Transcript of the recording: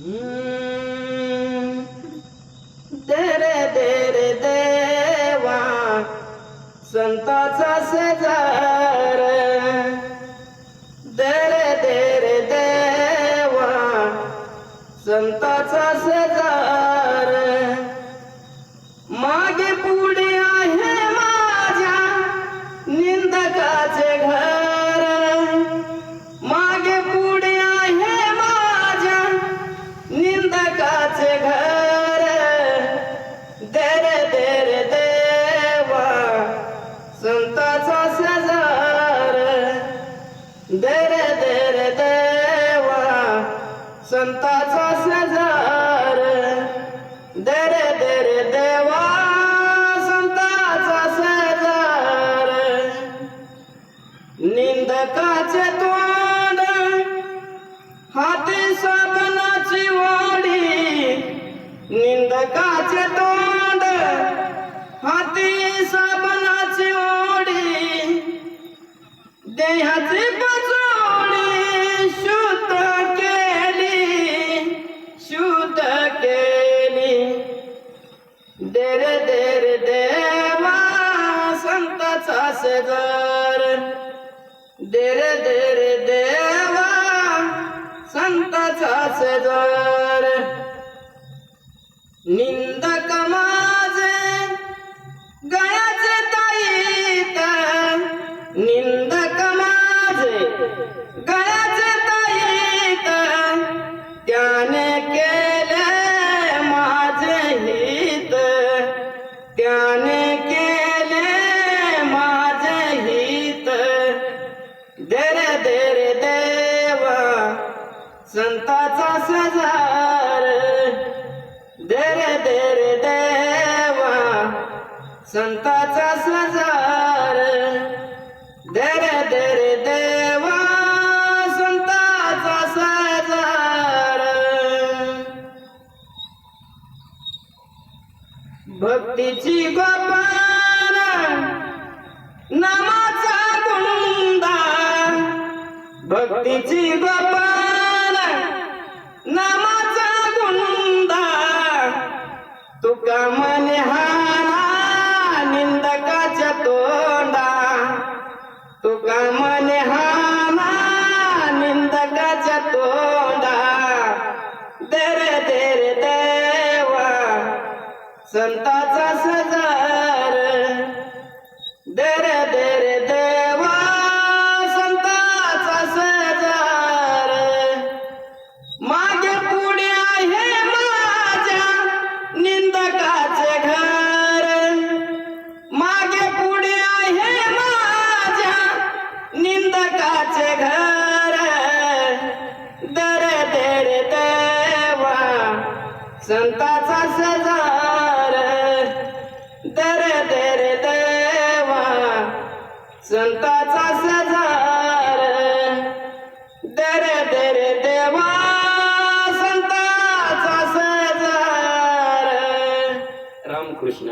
हम्म. देरे देरे देवा संताचा शेजार देरे देरे देवा संताचा शेजार मागे पुढे आहे माझ्या निंदकाचे घर संताचा शेजार. देरे देरे देवा संताचा शेजार. निंदकाचे तोंड हाती साबणाची वाडी निंदका देर देर देवा संताचा शेजार. देर देर देवा संताचा शेजार. निंदक माझे गळ्याचे ताईत निंदक माझे गळ्याचे ताईत त्याने केले संताचा सजार. देरे देरे देवा. संताचा सजार. देरे देरे देवा. संताचा सजार. भक्तीची गोपान नामाचा गुंदा भक्तीची गोपान नामाचा गुंदा तुका म्हणे हाना निंदकाच्या तोंडा. तुका म्हणे हाना निंदकाच्या तोंडा. देर देर देवा. संताचा सजार. देर संताचा सजार दर दर देवा. संताचा सजार दर दर देवा. संताचा सजार. रामकृष्ण